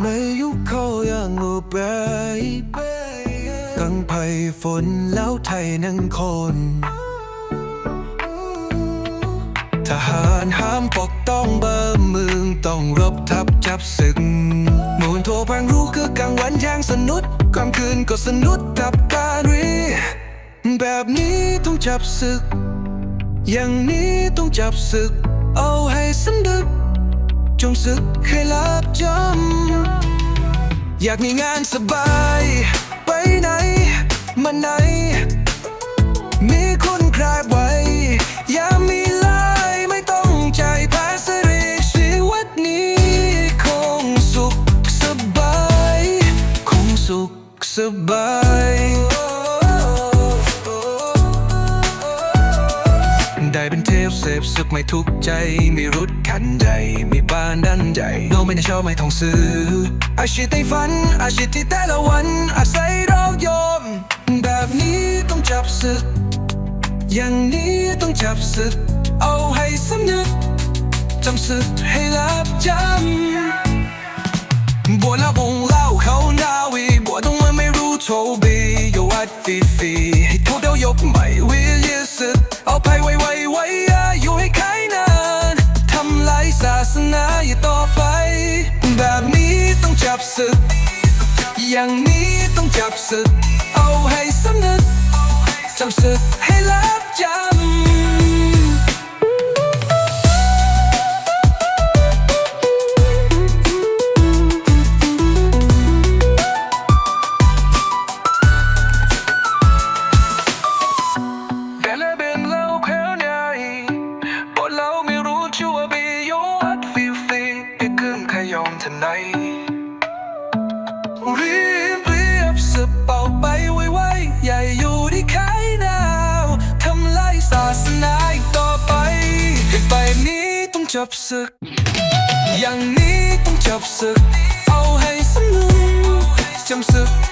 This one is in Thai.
ไม่ยุคเขายังอุบายกังไยฝนแล้วไทยนังคน ทหารห้ามปกต้องเบอร์มืองต้องรบทับจับศึกมูลโทพังรู้คือกลางวันย่งสนุดกลางคืนก็สนุดทับการรีแบบนี้ต้องจับศึก อย่างนี้ต้องจับศึก เอาให้สำดึก จงศึกให้ลับจำอยากมีงานสบาย ไปไหน มาไหน มีคุณครายไว้อย่ามีลายไม่ต้องใจายภาษีชีวิตนี้คงสุขสบาย คงสุขสบายได้เป็นเทพเสพสุขไม่ทุกใจมีรุดขันใจมีานดันใจโนไม่ได้ชอบไม่ต้องซื้ออาชีพในฝันอาชีพที่แต่ละวันอาศัยเราโยมแบบนี้ต้องจับศึก อย่างนี้ต้องจับศึก เอาให้สำนึกจำศึกให้ลับจำบัวละวงเล่าเขาหนาวีบัวต้องมาไม่รู้โชบีโยวัดฟีฟีให้ทุกเดียวยกใหม่วิลยสึก อย่างนี้ต้องจับศึก เอาให้สำนึกจับศึกให้แล้ว นี้ต้องจับศึกอย่างนี้